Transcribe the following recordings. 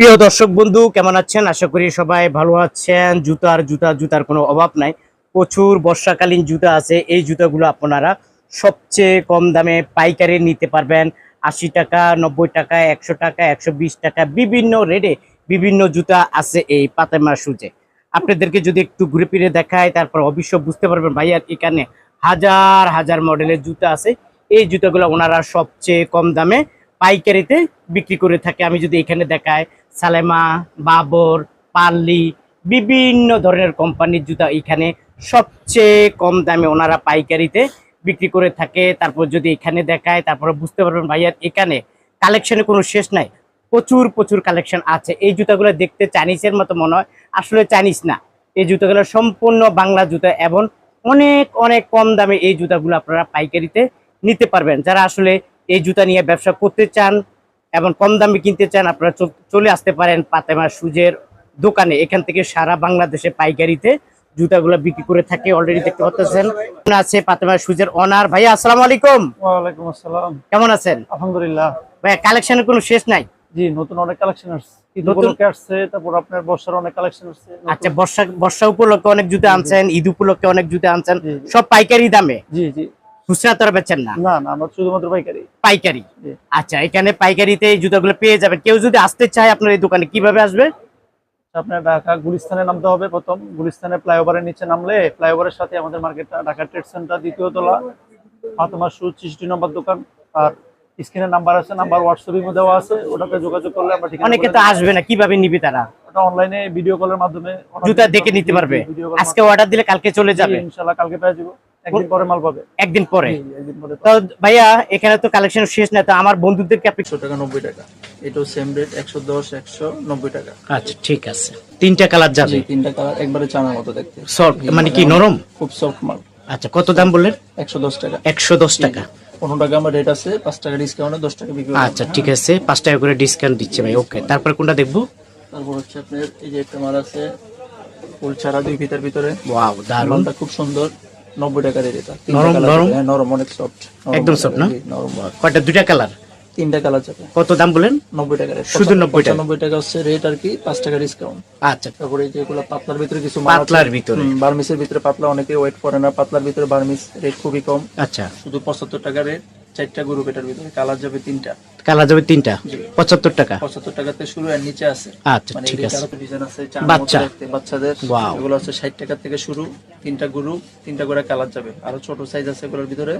প্রিয় দর্শক বন্ধু, কেমন আছেন? আশা করি সবাই ভালো আছেন। জুতার জুতা, জুতার কোনো অভাব নাই। প্রচুর বর্ষাকালীন জুতা আছে। এই জুতাগুলো আপনারা সবচেয়ে কম দামে পাইকারি নিতে পারবেন। আশি টাকা, নব্বই টাকা, একশো টাকা, একশো বিশ টাকা, বিভিন্ন রেটে বিভিন্ন জুতা আছে এই পাতেমা সুজে। আপনাদেরকে যদি একটু ঘুরে ফিরে দেখায় তারপর অবশ্য বুঝতে পারবেন ভাইয়ার এখানে হাজার হাজার মডেলের জুতা আছে। এই জুতাগুলো ওনারা সবচেয়ে কম দামে পাইকারিতে বিক্রি করে থাকে। আমি যদি এখানে দেখাই সালেমা, বাবর পার্লি বিভিন্ন ধরনের কোম্পানির জুতা এখানে সবচেয়ে কম দামে ওনারা পাইকারিতে বিক্রি করে থাকে। তারপর যদি এখানে দেখায়, তারপরে বুঝতে পারবেন ভাইয়ার এখানে কালেকশনে কোনো শেষ নাই। প্রচুর প্রচুর কালেকশন আছে। এই জুতাগুলো দেখতে চাইনিজের মতো মনে হয়। আসলে চাইনিজ না। এই জুতাগুলো সম্পূর্ণ বাংলা জুতা এবং অনেক অনেক কম দামে এই জুতাগুলো আপনারা পাইকারিতে নিতে পারবেন। যারা আসলে এই জুতা নিয়ে ব্যবসা করতে চান এবং কম দামে কিনতে চান আপনারা চলে আসতে পারেন পাতেমা সুজের দোকানে। এখান থেকে সারা বাংলাদেশে পাইকারিতে জুতাগুলো বিক্রি করে থাকে অলরেডি দেখতে পাচ্ছেন। আছে পাতেমা সুজের অনার ভাইয়া আসসালামু আলাইকুম। ওয়ালাইকুম আসসালাম। কেমন আছেন? আলহামদুলিল্লাহ। ভাইয়া কালেকশনের কোনো শেষ নাই? জি নতুন অনেক কালেকশন আসছে। নতুন- আসছে তারপর আপনার বর্ষার অনেক কালেকশন আসছে আচ্ছা বর্ষা বর্ষা উপলক্ষে অনেক জুতা আনছেন ঈদ উপলক্ষে অনেক জুতা আনছেন। সব পাইকারি দামে? জি জি। খুচরা তো বেচেন না? আমরা শুধুমাত্র পাইকারি। পাইকারি। আচ্ছা এখানে পাইকারিতে এই জুতাগুলো পেয়ে যাবেন। কেউ যদি আসতে চায় আপনার এই দোকানে কীভাবে আসবে? আপনার ঢাকা গুলিস্তানে নামতে হবে প্রথম। গুলিস্তানে ফ্লাইওভারের নিচে নামলে ফ্লাইওভারের সাথে আমাদের মার্কেটটা ঢাকা ট্রেড সেন্টার দ্বিতীয় তলা ফাতেমা শু ছিষট্টি নম্বর দোকান আর স্ক্রিনের নাম্বার আছে নাম্বার হোয়াটসঅ্যাপে দেওয়া আছে ওটাতে যোগাযোগ করলে আমরা ঠিকানা অনেকে তো আসবে না কীভাবে নিবে তারা? ওটা অনলাইনে ভিডিও কলের মাধ্যমে জুতা দেখে নিতে পারবে। আজকে অর্ডার দিলে কালকে চলে যাবে। ইনশাআল্লাহ কালকে পেয়ে যাব। একদিন পরে মাল পাবে। একদিন পরে? তো ভাইয়া এখানে তো কালেকশন শেষ না তো আমার বন্ধুদেরকে আপনি একশো টাকা নব্বই টাকা। এটাও সেম রেট একশো দশ একশো নব্বই টাকা। আচ্ছা ঠিক আছে। তিনটা কালার যাবে? তিনটা কালার একবারে চানার মতো দেখতে। সফট মানে কি নরম? খুব সফট মাল। আচ্ছা কত দাম বললেন? একশো দশ টাকা। একশো দশ টাকা। পনেরো টাকা আমার রেট আছে পাঁচ টাকা ডিসকাউন্টে দশ টাকা বিক্রি আচ্ছা ঠিক আছে পাঁচ টাকা করে ডিসকাউন্ট দিচ্ছে ভাই ওকে তারপর কোনটা দেখব? তারপর হচ্ছে আপনার এই যে একটা মাল আছে ফুল ছাড়া দুই ভিতর। ভিতরে ওয়াও খুব সুন্দর। নব্বই টাকা রেট এটা নরম, নরম? হ্যাঁ, নরম অনেক সফট একদম সফট না? নরম কয়টা? দুইটা কালার তিনটা কালার যাবে কত দাম বলেন? নব্বই টাকা রেট। শুধু 90 টাকা? নব্বই টাকা হচ্ছে রেট আর কি পাঁচ টাকা ডিসকাউন্ট আচ্ছা। তারপরে যেগুলো পাতলার ভিতরে কিছু পাতলার ভিতরে। বার্মিসের ভিতরে পাতলা অনেকে ওয়েট করে না। পাতলার ভিতরে বার্মিস রেট খুবই কম। আচ্ছা। শুধু পঁচাত্তর টাকা রেট চারটা গ্রুপ এটার ভিতরে কালার যাবে তিনটা। কালার যাবে তিনটা? পঁচাত্তর টাকা? পঁচাত্তর টাকাতে শুরু আর নিচে আছে। আচ্ছা মানে ঠিক আছে। ডিজাইন আছে বাচ্চা। বাচ্চাদের. এগুলো হচ্ছে ষাট টাকা থেকে শুরু তিনটা গ্রুপ তিনটা করে কালার যাবে। আরও ছোট সাইজ আছে এগুলোর ভিতরে।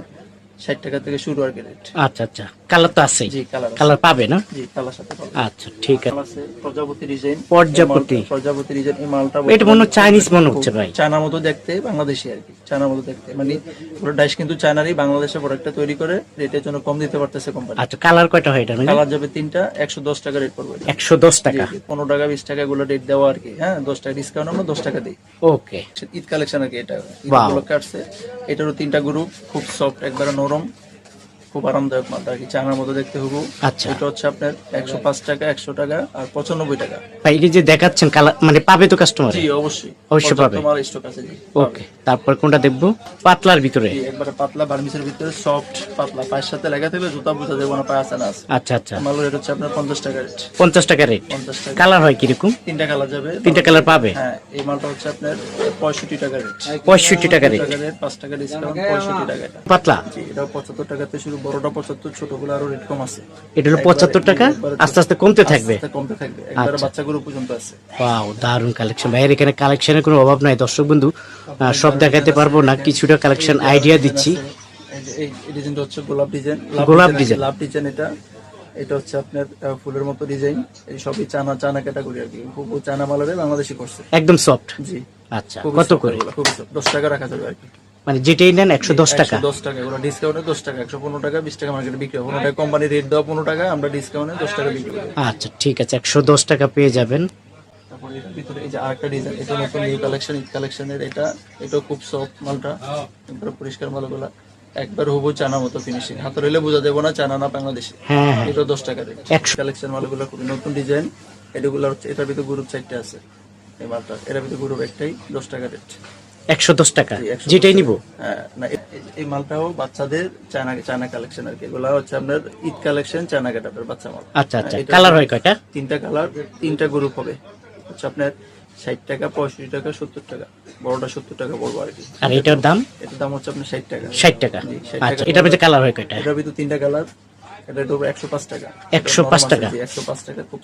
ষাট টাকা থেকে শুরু আর কি রেট আচ্ছা আচ্ছা। কালার তো আছে জি কালার কালার পাবে না? জি কালার সাথে পাবেন। আচ্ছা ঠিক আছে। প্রজাপতি ডিজাইন প্রজাপতি। প্রজাপতি ডিজাইন এই মালটা এটা মনে চাইনিজ মনে হচ্ছে ভাই। চায়নার মতো দেখতে বাংলাদেশি আর কি। চায়নার মতো দেখতে। মানে পুরো ডাইস কিন্তু চায়নারই বাংলাদেশে প্রোডাক্টটা তৈরি করে রেটের জন্য কম দিতে পারতেছে কোম্পানি আচ্ছা কালার কয়টা হয় এটা কালার যাবে তিনটা একশো দশ টাকা রেট পড়বে এটা। একশো দশ টাকা। জি, জি, পনেরো টাকা বিশ টাকা এগুলো রেট দেওয়া আর কি। হ্যাঁ দশ টাকা ডিসকাউন্ট আমরা দশ টাকা দিই। ওকে ঈদ কালেকশন আর কি এটা। ঈদ Wow. এটারও তিনটা গ্রুপ খুব সফট একবারে নরম। খুব আরামদায়ক মালটা আর কি চায়নার মতো দেখতে হব আচ্ছা। এটা হচ্ছে আপনার একশো পাঁচ টাকা একশো টাকা আর পঁচানব্বই টাকা। ভাই এই যে দেখাচ্ছেন কালার মানে পাবে তো কাস্টমার জি অবশ্যই। অবশ্যই পাবে। মাল স্টক আছে জি ওকে তারপর কোনটা দেখব? পাতলার ভিতরে। একবারে পাতলা বার্মিসের ভিতরে সফট পাতলা। পায়ের সাথে লাগা থাকলে জুতা বুঝা দেবো না পায়ে আসে না আছে। আচ্ছা আচ্ছা। মাল রেট হচ্ছে আপনার পঞ্চাশ টাকা রেট পঞ্চাশ টাকা রেট কালার হয় কীরকম? তিনটা কালার যাবে। তিনটা কালার পাবে? হ্যাঁ এই মালটা হচ্ছে আপনার পঁয়ষট্টি টাকা রেট পঁয়ষট্টি টাকা রেট পাঁচ টাকা ডিসকাউন্ট পঁয়ষট্টি টাকা পাতলা? জি এটা পঁচাত্তর টাকাতে শুরু বড়টা পঁচাত্তর ছোটগুলো আরও রেট কম আছে। এটা হলো পঁচাত্তর টাকা? আস্তে আস্তে কমতে থাকবে? কমতে থাকবে। একবারে আচ্ছা। বাচ্চাগুলো পর্যন্ত আছে। ওয়াও দারুণ কালেকশন ভাইয়ের এখানে কালেকশনের কোনো অভাব নাই। দর্শক বন্ধু সব দেখাতে পারব না কিছুটা কালেকশন আইডিয়া দিচ্ছি। এই ডিজাইনটা হচ্ছে গোলাপ ডিজাইন গোলাপ ডিজাইন। লাভ ডিজাইন এটা। এটা হচ্ছে আপনার ফুলের মতো ডিজাইন এই সবই চানা চানা ক্যাটাগরি আর কি। খুব চানা মালারে বাংলাদেশি করছে। একদম সফট জি। আচ্ছা কত করে? এগুলো, খুবই soft। দশ টাকা রাখা যাবে আর কি। মানে যেটাই নেন একশো দশ টাকা। দশ টাকা এগুলো ডিসকাউন্টে দশ টাকা একশো পনেরো টাকা বিশ টাকা মার্কেটে বিক্রি হয় পনেরো টাকা কোম্পানি রেট দেওয়া পনেরো টাকা আমরা ডিসকাউন্টে দশ টাকা বিক্রি করি। আচ্ছা ঠিক আছে একশো দশ টাকা পেয়ে যাবেন। তারপরে ভিতরে এই যে আরেকটা ডিজাইন এটা নতুন নিউ কালেকশন ঈদ কালেকশনের এটা খুব সফট মালটা একবারে পরিষ্কার মালগুলা একবার হবু চানা মতো ফিনিশিং হাতে রইলে বোঝা দেবো না চানা না বাংলাদেশি। হ্যাঁ হ্যাঁ। এটা দশ টাকা রেট কালেকশন মালগুলো খুবই নতুন ডিজাইন এটাগুলো হচ্ছে এটার ভিতরে গ্রুপ চারটে আছে এই মালটা। এটার ভিতরে গ্রুপ একটাই দশ টাকা রেট একশো দশ টাকা যেটাই নিব। হ্যাঁ, এই মালটাও বাচ্চাদের চায়না চায়না কালেকশন আর কি। এগুলো হচ্ছে আপনার ঈদ কালেকশন চায়না গেটাপের বাচ্চা মাল। আচ্ছা আচ্ছা। হ্যাঁ, কালার হয় কয়টা? তিনটা কালার তিনটা গ্রুপ হবে। হচ্ছে আপনার ষাট টাকা পঁয়ষট্টি টাকা সত্তর টাকা। বড়টা সত্তর টাকা বলব আর কি। আর এটার দাম? এটার দাম হচ্ছে আপনার ষাট টাকা। ষাট টাকা। জি, 60 আচ্ছা এটার মধ্যে কালার হয় কয়টা? এটার ভিতরে তিনটা কালার এটা একশো পাঁচ টাকা। 105 টাকা। একশো পাঁচ টাকা খুব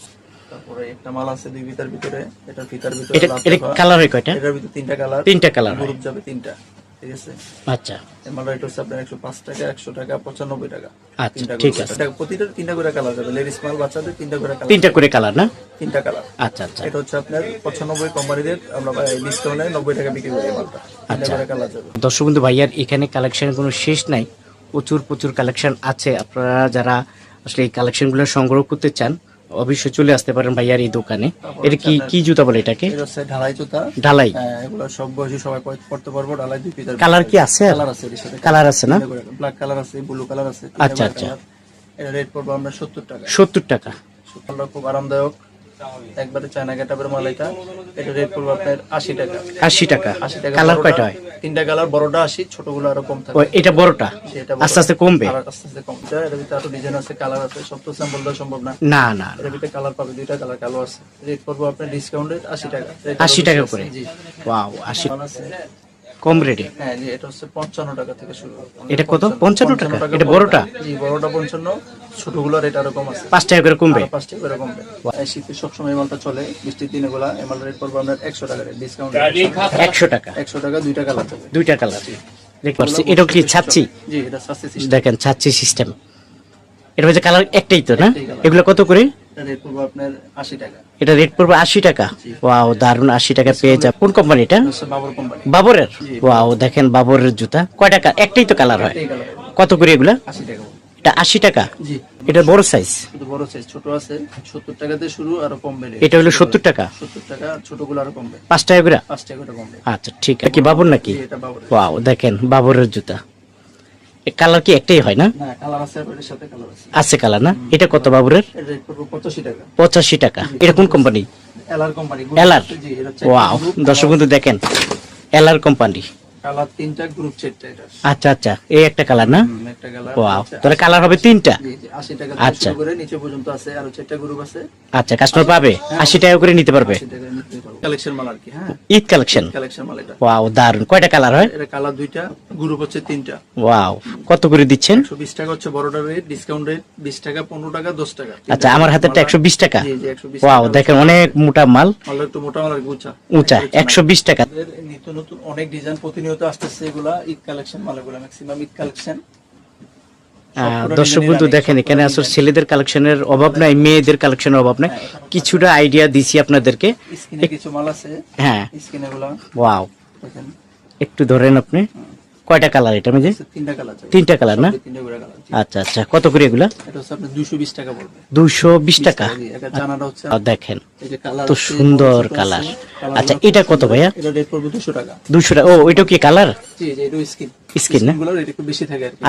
তারপরে একটা মাল আছে দুই ভিতর ভিতরে এটার ভিতর ভিতরে এটা লাভ এটা দেওয়া। কালার হয় কয়টা? এটার ভিতরে তিনটা কালার। তিনটা কালার গ্রুপ যাবে তিনটা ঠিক আছে? আচ্ছা। হচ্ছে আপনার টাকা একশো টাকা পঁচানব্বই টাকা। আচ্ছা ঠিক আছে। এটা প্রতিটা তিনটা করে কালার যাবে। লেডিস মাল বাচ্চাদের তিনটা করে কালার তিনটা করে কালার না? তিনটা কালার। আচ্ছা আচ্ছা। এটা হচ্ছে আপনার পঁচানব্বই কোম্পানি রেট। আমরা ডিসকাউন্টে নব্বই টাকা বিক্রি করি মালটা। আচ্ছা। কালার যাবে। দর্শক বন্ধু ভাইয়ার এখানে কালেকশন কোনো শেষ নাই। প্রচুর প্রচুর কালেকশন আছে। আপনারা যারা আসলে এই কালেকশনগুলো সংগ্রহ করতে চান অবশ্যই চলে আসতে পারেন ভাইয়ার এই দোকানে। এটা কি কি জুতা বলে এটাকে? এটা হচ্ছে ঢালাই জুতা। ঢালাই। হ্যাঁ, এগুলো সব বয়সী সবাই পড়তে পারব ঢালাই দুই পিতার কালার কি আছে? কালার আছে কালার আছে না? ব্ল্যাক কালার আছে ব্লু কালার আছে আচ্ছা, আচ্ছা। এটা রেট পড়ব আমরা সত্তর টাকা। সত্তর টাকা। খুব আরামদায়ক। একবারে চায়না গেটাবের মাল এটা। এটা রেট পড়ব আপনার আশি টাকা। আশি টাকা। আশি টাকা কালার কয়টা হয়? তিনটা কালার বড়টা আশি ছোটগুলো আরও কম থাকে। এটা বড়টা? আস্তে আস্তে কমবে? আস্তে আস্তে কম। এর ভিতরে আরও ডিজাইন আছে কালার আছে সব তো স্যাম্পল দেওয়া সম্ভব না। না না এর ভিতরে কালার পাবে দুইটা কালার কালো আছে। রেট পড়ব আপনার ডিসকাউন্টে আশি টাকা। আশি টাকা করে? জি। ওয়াও আশি কম রেটে? হ্যাঁ জি এটা হচ্ছে পঞ্চান্ন টাকা থেকে শুরু। এটা কত? 55 টাকা? এটা বড়টা? জি বড়টা পঞ্চান্ন। ছোটগুলো রেট আরও কম আছে। পাঁচ টাকা করে কমবে? আরও পাঁচ টাকা করে কমবে। শীতে সবসময় এই মালটা চলে বৃষ্টির দিনে গুলা এই মালটা রেট পড়ব আপনার একশো টাকা ডিসকাউন্ট একশো টাকা? একশো টাকা দুইটা কালার যাবে দুইটা কালার। দেখতে পাচ্ছি এটা কি ছাচ্ছি জি এটা সিস্টেম দেখেন ছাচ্ছি সিস্টেম এটা হচ্ছে কালার একটাই তো না? এগুলো কত করে? রেট পড়ব আপনার আশি টাকা। এটা রেট পড়বে আশি টাকা? ওয়াও দারুণ আশি টাকা পেয়ে যা কোন কোম্পানি এটা? বাবর কোম্পানি বাবরের? ওয়াও দেখেন বাবরের জুতা। কয় টাকা? একটাই তো কালার হয়। কত করে এগুলা? টাকা এটা আশি টাকা? জি। এটা বড় সাইজ বড় সাইজ ছোট আছে। সত্তর টাকাতে শুরু আরও কমবে এটা হলো সত্তর টাকা? সত্তর টাকা আর ছোটগুলো আরও কমবে। পাঁচ টাকা করে? পাঁচ টাকা করে কমবে। আচ্ছা ঠিক আছে। কি বাবর নাকি? এটা বাবরের। ওয়াও দেখেন বাবরের জুতা। কালার কি একটাই হয় না? আছে কালার আছে। আছে কালার না? এটা কত বাবরের? পঁচাশি টাকা। এটা কোন কোম্পানি এলআর কোম্পানি ওয়াও দর্শক বন্ধু দেখেন এলার কোম্পানি কালার তিনটা গ্রুপ সেটটা এটা। আচ্ছা আচ্ছা। এই একটা কালার না? একটা কালার ওয়াও তাহলে কালার হবে তিনটা? জি জি 80 টাকা আচ্ছা। করে নিচে পর্যন্ত আছে আর চারটা গ্রুপ আছে। আচ্ছা কাস্টমার পাবে? আশি টাকা করে নিতে পারবে? 80 কালেকশন মাল আর কি হ্যাঁ। ঈদ কালেকশন কালেকশন মাল এটা। ওয়াও দারুণ কয়টা কালার হয়? এটা কালার দুইটা গ্রুপ হচ্ছে তিনটা। ওয়াও কত করে দিচ্ছেন? একশো বিশ টাকা হচ্ছে বড়টার রেট ডিসকাউন্ট রেট বিশ টাকা পনেরো টাকা দশ টাকা। আচ্ছা আমার হাতেরটা একশো বিশ টাকা। জি জি একশো বিশ ওয়াও দেখেন অনেক মোটা মাল। মালটা একটু মোটা মাল আর উঁচা। উঁচা একশো বিশ টাকা। আমাদের নিত্য নতুন অনেক ডিজাইন প্রতিনিয়ত আসতেছে এগুলা ঈদ কালেকশন মালগুলা ম্যাক্সিমাম ঈদ কালেকশন। দর্শক বন্ধু দেখেন এখানে আসলে ছেলেদের কালেকশনের অভাব নাই মেয়েদের কালেকশনের অভাব নাই। কিছুটা আইডিয়া দিছি আপনাদেরকে। কিছু মাল আছে হ্যাঁ। ওয়াও একটু ধরেন আপনি। কয়টা কালার এটা মধ্যে তিনটা কালার তিনটা কালার না? তিনটা করে কালার আচ্ছা আচ্ছা কত করে এগুলা? এটা দুশো বিশ টাকা এটা দেখেন তো সুন্দর কালার। আচ্ছা এটা কত ভাইয়া? এটা দুশো টাকা। ও ওইটা কি কালার? এটা স্কিন না?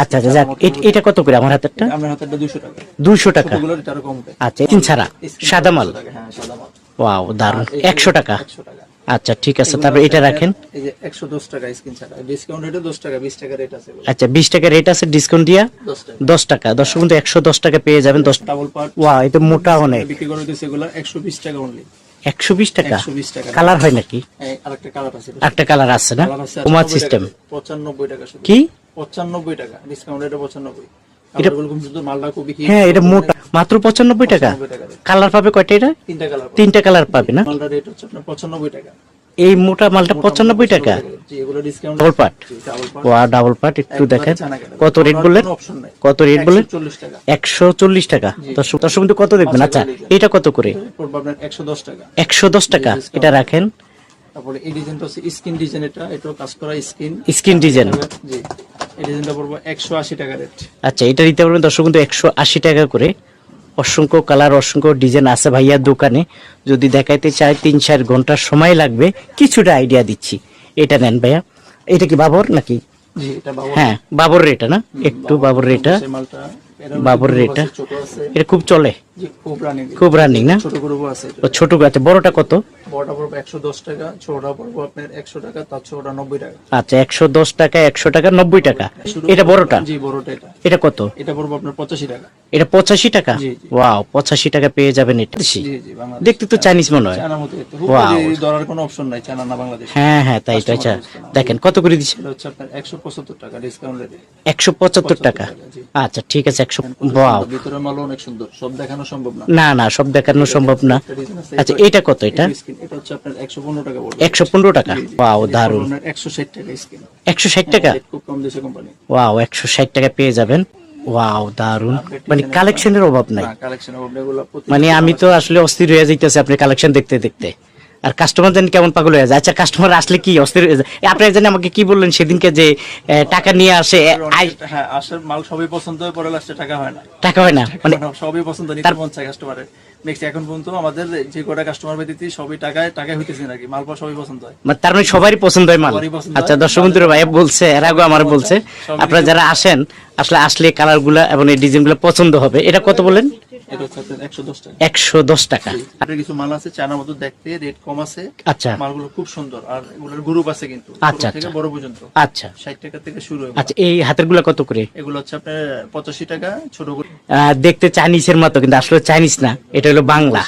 আচ্ছা আচ্ছা যাক এটা কত করে আমার হাতেরটা? দুশো টাকা। আচ্ছা তিন ছাড়া? সাদা মাল? হ্যাঁ সাদা মাল। ওয়াও দারুণ একশো টাকা। আচ্ছা ঠিক আছে তারপর এটা রাখেন। এই যে একশো দশ টাকা স্কিন ছাড়া ডিসকাউন্ট রেটে দশ টাকা বিশ টাকা রেট আছে আচ্ছা বিশ টাকা রেট আছে ডিসকাউন্ট দিয়া দশ টাকা। দশ টাকা। কিন্তু একশো দশ টাকা পেয়ে যাবেন দশ ডাবল পার্ট ওয়া এটা মোটা অনেক। বিক্রি করে দিচ্ছে এগুলো একশো বিশ টাকা অনলি একশো বিশ টাকা? একশো বিশ টাকা। কালার হয় নাকি? আরেকটা কালার আছে। একটা কালার আছে না? কুমার সিস্টেম পঁচানব্বই টাকা শুধু কি? পঁচানব্বই টাকা ডিসকাউন্ট রেটে পঁচানব্বই। এটা- খুব সুন্দর মালটা খুবই হ্যাঁ এটা মোটা মাত্র পঁচানব্বই টাকা? 95 টাকা rate। কালার পাবে কয়টা এটা? তিনটা কালার পাবে। না? পঁচানব্বই টাকা। এই মোটা মালটা পঁচানব্বই টাকা? ডাবল পার্ট ডাবল পার্ট ওয়া ডাবল পার্ট একটু দেখেন। কত রেট বললেন? কত রেট বললেন? একশো চল্লিশ টাকা। দর্শক বন্ধু কত দেখবেন? আচ্ছা এটা কত করে? একশো দশ টাকা। দশ এটা রাখেন। তারপরে এই ডিজাইনটা হচ্ছে স্কিন ডিজাইন এটা এটাও কাজ করা স্কিন স্কিন ডিজাইন জি এই ডিজাইনটা পড়বে একশো আশি টাকা রেট আচ্ছা এটা দিতে পারবেন দর্শক কিন্তু একশো আশি টাকা করে। অসংখ্য কালার অসংখ্য ডিজাইন আছে ভাইয়ার দোকানে। যদি দেখাইতে চাই তিন চার ঘণ্টা সময় লাগবে কিছুটা আইডিয়া দিচ্ছি। এটা নেন ভাইয়া। এটা কি বাবর নাকি? হ্যাঁ বাবর রেটা না? একটু বাবর রেটা বাবরের এটা? এটা খুব চলে? খুব রানিং না? ছোট গরু আছে ও ছোট আছে বড়টা কত? বড়টা পড়বে একশো দশ টাকা ছোটটা পড়বে আপনার একশো টাকা তার ছোটটা নব্বই টাকা। আচ্ছা একশো দশ টাকা একশো টাকা নব্বই টাকা? এটা বড়টা? জি বড়টা এটা। এটা কত? এটা পড়বে আপনার পঁচাশি টাকা। এটা পঁচাশি টাকা? জি। ওয়াও পঁচাশি টাকা পেয়ে যাবেন এটা। জি জি বাংলাদেশ। দেখতে তো চাইনিজ মনে হয়। চায়নার মতো দেখতে। Wow. হুবহু ধরার কোনো অপশন নাই চায়না না বাংলাদেশ। হ্যাঁ হ্যাঁ তাই তো আচ্ছা। দেখেন কত করে দিচ্ছে? এটা হচ্ছে আপনার একশো পঁচাত্তর টাকা ডিসকাউন্ট রেটে একশো পঁচাত্তর টাকা। আচ্ছা ঠিক আছে একশো ওয়াও মাল অনেক সুন্দর। সব দেখানো সম্ভব না। না না সব দেখানো সম্ভব না। একটা ডিজাইন আছে। আচ্ছা এইটা কত এটা? এটা হচ্ছে আপনার একশো পনেরো টাকা পড়বে। একশো পনেরো টাকা? ওয়াও দারুণ একশো ষাট টাকা স্কিন একশো ষাট টাকা? খুব কম দেশে কোম্পানি ওয়াও একশো ষাট টাকা পেয়ে যাবেন। ওয়াও দারুণ মানে কালেকশনের অভাব নাই। মানে আমি তো আসলে অস্থির হয়ে যাইতেছে আপনি কালেকশন দেখতে দেখতে। আর কাস্টমার জানি কেমন পাগল হয়ে যায়। আচ্ছা কাস্টমার আসলে কি অস্থির হয়ে যায়? আপনি জানি আমাকে কি বললেন সেদিনকে যে টাকা নিয়ে আসে হ্যাঁ আসার মাল সবই পছন্দ হয় পরে লাস্টে টাকা হয় না। টাকা হয় না? মানে সবই পছন্দ নিতে মন চায় কাস্টমারের নেক্সট এখন পর্যন্ত আমাদের যে কটা কাস্টমার পেতেছি সবই টাকায় টাকায় হইতেছে নাকি? মাল পাওয়া সবই পছন্দ হয়। মানে তার মানে সবারই পছন্দ হয় মাল। আচ্ছা। দর্শক বন্ধুরা ভাই বলছে এর আগে আমার বলছে আপনারা যারা আসেন আসলে আসলে কালারগুলা এবং এই ডিজাইনগুলো পছন্দ হবে। এটা কত বলেন একশো দশ টাকা। কিছু মাল আছে মতো দেখতে রেট কম আছে। আচ্ছা। মালগুলো খুব সুন্দর আর এগুলোর গ্রুপ আছে কিন্তু আচ্ছা, থেকে আচ্ছা। বড় পর্যন্ত। আচ্ছা। ষাট টাকা থেকে শুরু আচ্ছা এই হাতেরগুলা কত করে? এগুলো হচ্ছে আপনার পঁচাশি টাকা ছোট আহ, দেখতে চাইনিজের মতো কিন্তু আসলে চাইনিজ না এটা হলো বাংলা।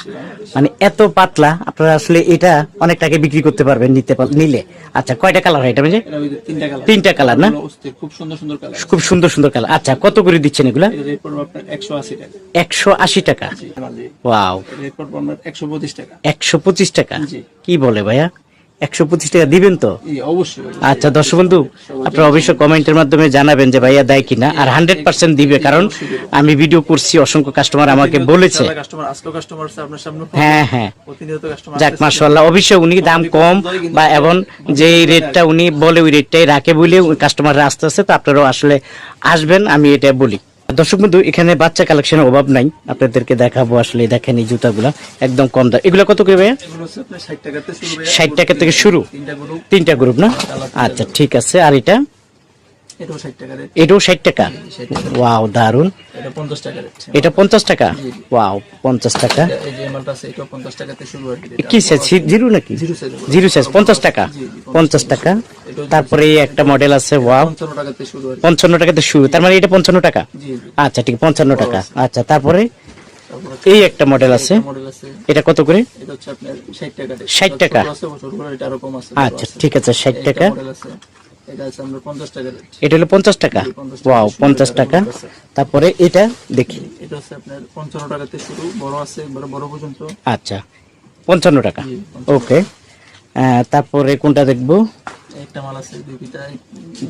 মানে এত পাতলা আপনারা আসলে এটা অনেক টাকা বিক্রি করতে পারবেন নিতে পারবেন নিলে। আচ্ছা কয়টা কালার হয় এটা মানে তিনটা কালার। তিনটা কালার না? খুব সুন্দর সুন্দর কালার। খুব সুন্দর সুন্দর কালার। আচ্ছা কত করে দিচ্ছেন এগুলা? একশো আশি টাকা। ওয়াও। একশো পঁচিশ টাকা। একশো পঁচিশ টাকা? কি বলে ভাইয়া? একশো পঁচিশ টাকা দিবেন তো। আচ্ছা দর্শক বন্ধু আপনারা অবশ্যই কমেন্টের মাধ্যমে জানাবেন যে ভাইয়া দেয় কিনা। আর হান্ড্রেড পার্সেন্ট দিবে কারণ আমি ভিডিও করছি অসংখ্য কাস্টমার আমাকে বলেছে। হ্যাঁ হ্যাঁ। যাক মার্শাল্লাহ অবশ্যই উনি দাম কম বা এবং যে রেটটা উনি বলে ওই রেটটাই রাখে বলে কাস্টমাররা আসতে আসতে তো আপনারাও আসলে আসবেন আমি এটা বলি। দর্শক বন্ধু এখানে বাচ্চা কালেকশনের অভাব নাই। আপনাদেরকে দেখাবো আসলে দেখেন এই জুতাগুলা একদম কম দাম। এগুলো কত করে ভাইয়া। ষাট টাকা থেকে শুরু তিনটা গ্রুপ না? আচ্ছা ঠিক আছে। আর এটা? এটাও ষাট টাকা রেট এটাও ষাট টাকা? ওয়াও দারুণ এটা পঞ্চাশ টাকা রেট এটা পঞ্চাশ টাকা? ওয়াও পঞ্চাশ টাকা। এই যে মালটা আছে এটাও পঞ্চাশ টাকাতে শুরু আর কি সাইজ জিরো নাকি? জিরো সাইজ জিরো সাইজ পঞ্চাশ টাকা? পঞ্চাশ টাকা। তারপরে একটা মডেল আছে ওয়াও। পঞ্চান্ন টাকাতে শুরু তার মানে এটা পঞ্চান্ন টাকা? আচ্ছা ঠিক পঞ্চান্ন টাকা। আচ্ছা তারপরে এই একটা মডেল আছে। এটা কত করে? ষাট টাকা rate। 60 টাকা? ছোট আছে ছোট করে এটা আরও কম আছে। আচ্ছা ঠিক আছে ষাট টাকা। এটা টাকা হলো পঞ্চাশ টাকা? ওয়াও পঞ্চাশ টাকা। তারপরে এটা দেখি। এটা হচ্ছে আপনার পঞ্চান্ন টাকাতে শুরু বড় আছে একবারে বড় পর্যন্ত। আচ্ছা পঞ্চান্ন টাকা। ওকে। তারপরে কোনটা দেখব? একটা মাল আছে দুই পিতা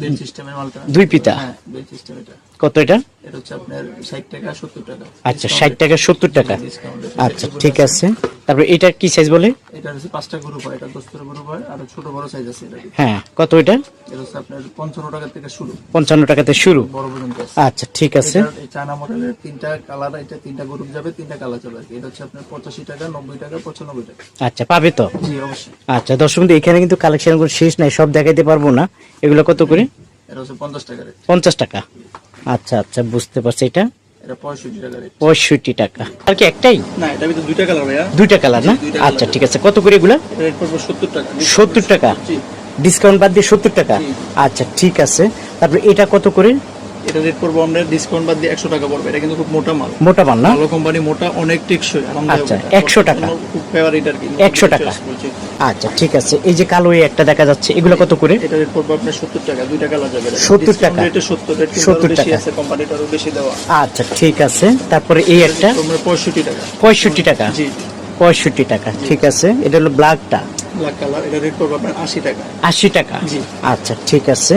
বেল সিস্টেমের মালটা। দুই পিতা? হ্যাঁ বেল সিস্টেম এটা। কত এটা? এটা হচ্ছে আপনার ষাট টাকা সত্তর টাকা। আচ্ছা ষাট টাকা সত্তর টাকা। আচ্ছা ঠিক আছে। তারপরে এটা কি সাইজ বলে? এটা হচ্ছে পাঁচটা গ্রুপ হয় এটা গ্রুপ হয় আর ছোট বড় সাইজ আছে হ্যাঁ কত এটা? এটা হচ্ছে আপনার পঞ্চান্ন টাকা থেকে শুরু। পঞ্চান্ন টাকাতে শুরু। বড় পর্যন্ত আচ্ছা ঠিক আছে। চায়না মডেলের তিনটা কালার এটা তিনটা গ্রুপ যাবে তিনটা কালার কি। এটা হচ্ছে আপনার পঁচাশি টাকা নব্বই টাকা পঁচানব্বই টাকা। আচ্ছা পাবে তো? জি অবশ্যই। আচ্ছা দর্শক বন্ধু, এখানে কিন্তু কালেকশন শেষ নাই সব দেখাইতে পারব না। এগুলো কত করে? এটা হচ্ছে পঞ্চাশ টাকা পঞ্চাশ টাকা। আচ্ছা আচ্ছা বুঝতে পারছি এটা। পঁয়ষট্টি টাকা আর কি একটাই? না এটা ভিতরে দুইটা কালার ভাইয়া। দুইটা কালার না? আচ্ছা ঠিক আছে। কত করে এগুলা? সত্তর টাকা। সত্তর টাকা? ডিসকাউন্ট বাদ দিয়ে সত্তর টাকা? আচ্ছা ঠিক আছে। তারপরে এটা কত করে? এটা রেট পড়বে আমরা ডিসকাউন্ট বাদ দিয়ে একশো টাকা পড়বে। এটা কিন্তু খুব মোটা মাল। মোটা পান না? ভালো কোম্পানি মোটা অনেক টেকসই আচ্ছা, এটা। 100 টাকা। খুব ফেভারিট আর কি। 100 টাকা। আচ্ছা ঠিক আছে। এই যে কালো এই একটা দেখা যাচ্ছে এগুলো কত করে? এটা রেট পড়বে আপনার সত্তর টাকা দুইটা কালার যাবে। 70 টাকা। রেটে সত্তর রেট 70 টাকা। আছে কোম্পানিটা বেশি দেওয়া। আচ্ছা ঠিক আছে। তারপরে এই একটা? পঁয়ষট্টি টাকা। পঁয়ষট্টি টাকা? জি। পঁয়ষট্টি টাকা ঠিক আছে। এটা হলো ব্ল্যাকটা ব্ল্যাক কালার এটা রেট পড়বে আপনার আশি টাকা। আশি টাকা। জি। আচ্ছা ঠিক আছে।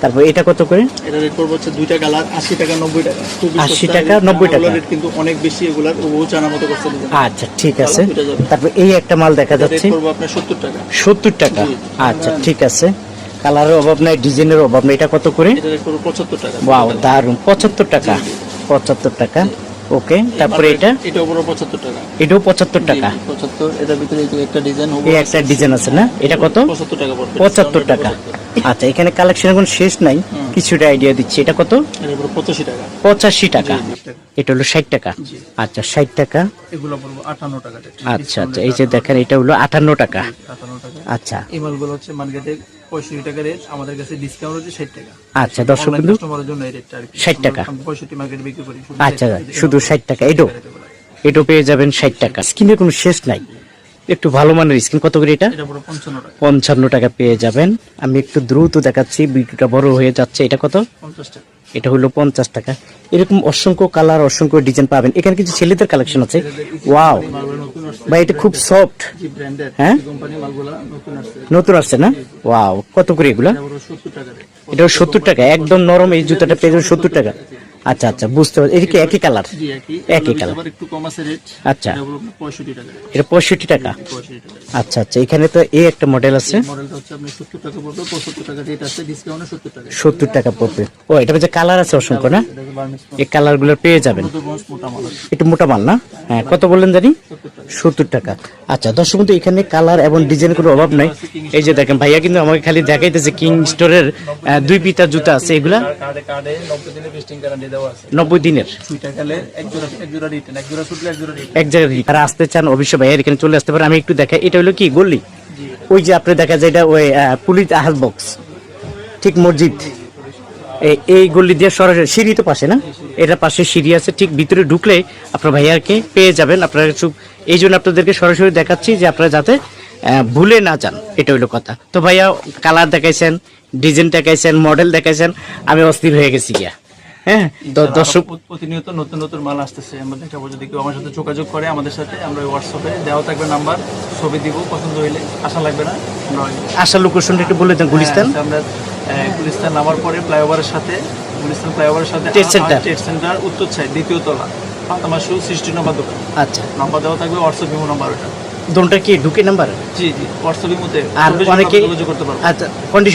তারপর এটা কত করে? এটা রেট পড়বে হচ্ছে দুইটা কালার আশি টাকা নব্বই টাকা। আশি টাকা, নব্বই 90 টাকা। রেট কিন্তু অনেক বেশি এগুলার ও জানা মতো করতে আচ্ছা ঠিক আছে। তারপর এই একটা মাল দেখা যাচ্ছে। আপনার সত্তর টাকা। সত্তর টাকা। আচ্ছা ঠিক আছে। কালারের অভাব নাই ডিজাইনের অভাব নাই। এটা কত করে? পঁচাত্তর টাকা। ওয়াও দারুণ পঁচাত্তর টাকা। পঁচাত্তর টাকা। ওকে তারপরে এটা? এটা উপরে পঁচাত্তর টাকা। এটাও পঁচাত্তর টাকা। পঁচাত্তর। এটার ভিতরে একটা ডিজাইন হবে। এই একটা ডিজাইন আছে না? এটা কত? পঁচাত্তর টাকা পড়বে। পঁচাত্তর টাকা। আচ্ছা এখানে কালেকশন এখন শেষ নাই। কিছুটা আইডিয়া দিচ্ছি। এটা কত? পঁচাশি টাকা। পঁচাশি টাকা। এটা হলো ষাট টাকা। আচ্ছা ষাট টাকা। এগুলো পড়ব আটান্ন টাকা। আচ্ছা আচ্ছা এই যে দেখেন এটা হলো আটান্ন টাকা। আচ্ছা। এই মালগুলো হচ্ছে মার্কেটে পঁয়ষট্টি টাকা রেট আমাদের কাছে ডিসকাউন্ট হচ্ছে ষাট টাকা। আচ্ছা দর্শক বন্ধু কাস্টমারের জন্য এই রেটটা আর কি 60 টাকা। পঁয়ষট্টি মার্কেট বিক্রি করি শুধু আচ্ছা শুধু ষাট টাকা এটো। এটাও পেয়ে যাবেন ষাট টাকা। স্কিনের কোনো শেষ নাই। একটু ভালো মানের স্কিন কত করে এটা? এটা পঞ্চান্ন টাকা। পঞ্চান্ন টাকা পেয়ে যাবেন। আমি একটু দ্রুত দেখাচ্ছি ভিডিওটা বড় হয়ে যাচ্ছে। এটা কত? পঞ্চাশ টাকা। এটা হলো পঞ্চাশ টাকা। এরকম অসংখ্য কালার অসংখ্য ডিজাইন পাবেন। এখানে কিছু ছেলেদের কালেকশন আছে। ওয়াও বা এটা খুব সফট হ্যাঁ? নতুন আসছে না? ওয়াও কত করে এগুলা? এটা সত্তর টাকা এটা সত্তর টাকা। একদম নরম এই জুতাটা পেয়ে যাবেন সত্তর টাকা। আচ্ছা আচ্ছা বুঝতে পারছি। এটা কি একই কালার একই। কালার একটু কম আছে রেট আচ্ছা। এটা পঁয়ষট্টি টাকা। এটা পঁয়ষট্টি টাকা? আচ্ছা আচ্ছা এখানে তো এই একটা মডেল আছে। মডেলটা হচ্ছে আপনি সত্তর টাকা পড়বে পঁচাত্তর টাকা রেট আছে ডিসকাউন্টে সত্তর টাকা। সত্তর টাকা পড়বে। ও এটা হচ্ছে কালার আছে অসংখ্য না? এই কালারগুলো পেয়ে যাবেন। নতুন মোটা মাল একটু মোটা মাল না? হ্যাঁ কত বললেন জানি? সত্তর টাকা। আচ্ছা দর্শক বন্ধু এখানে কালার এবং ডিজাইন কোনো অভাব নাই। এই যে দেখেন ভাইয়া কিন্তু আমাকে খালি দেখাইতেছে কিং স্টোরের দুই পিতা জুতা আছে এগুলা? কার্ডে কার্ডে নব্বই দিনের পেস্টিং গ্যারান্টি দেওয়া আছে। নব্বই দিনের? সুইটা গেলে এক জোড়া এক জোড়া রিটার্ন এক জোড়া সুটলে এক জোড়া রিটার্ন এক জায়গায় তারা আসতে চান অবশ্যই ভাইয়া এখানে চলে আসতে পারে আমি একটু দেখাই। এটা হলো কি গল্লি জি। ওই যে আপনি দেখা যায় এটা ওই পুলিশ আহাল বক্স ঠিক মসজিদ। এই- গল্লি দিয়ে সরাসরি সিঁড়ি তো পাশে না? এটা পাশে সিঁড়ি আছে। ঠিক ভিতরে ঢুকলে আপনার ভাইয়াকে পেয়ে যাবেন। আপনারা একটু এই জন্য আপনাদেরকে সরাসরি দেখাচ্ছি যে আপনারা যাতে ভুলে না যান। এটা হইল কথা। তো ভাইয়া কালার দেখাইছেন ডিজাইন দেখাইছেন মডেল দেখাইছেন। আমি অস্থির হয়ে গেছি গিয়া। হ্যাঁ দর্শক প্রতিনিয়ত নতুন নতুন মাল আসতেছে আমরা দেখাবো যদি কেউ আমার সাথে যোগাযোগ করে আমাদের সাথে আমরা হোয়াটসঅ্যাপে দেওয়া থাকবে নাম্বার ছবি দিব পছন্দ হইলে আশা লাগবে না আসল লোকেশনটা একটু বলে দেন গুলিস্তান। হ্যাঁ, আমরা গুলিস্তান নামার পরে ফ্লাইওভারের সাথে গুলিস্তান ফ্লাইওভারের সাথে Trade center। ট্রেড সেন্টার উত্তর সাইড দ্বিতীয় তলা ফাতামা শু সৃষ্টি নম্বর দোকান। আচ্ছা। নাম্বার দেওয়া থাকবে হোয়াটসঅ্যাপ ইমো নাম্বার ওটা। দোনটা কি ঢুকে নাম্বার? জি জি হোয়াটসঅ্যাপ ইমোতে আর অনেকে যোগাযোগ করতে পারব আচ্ছা কন্ডিশন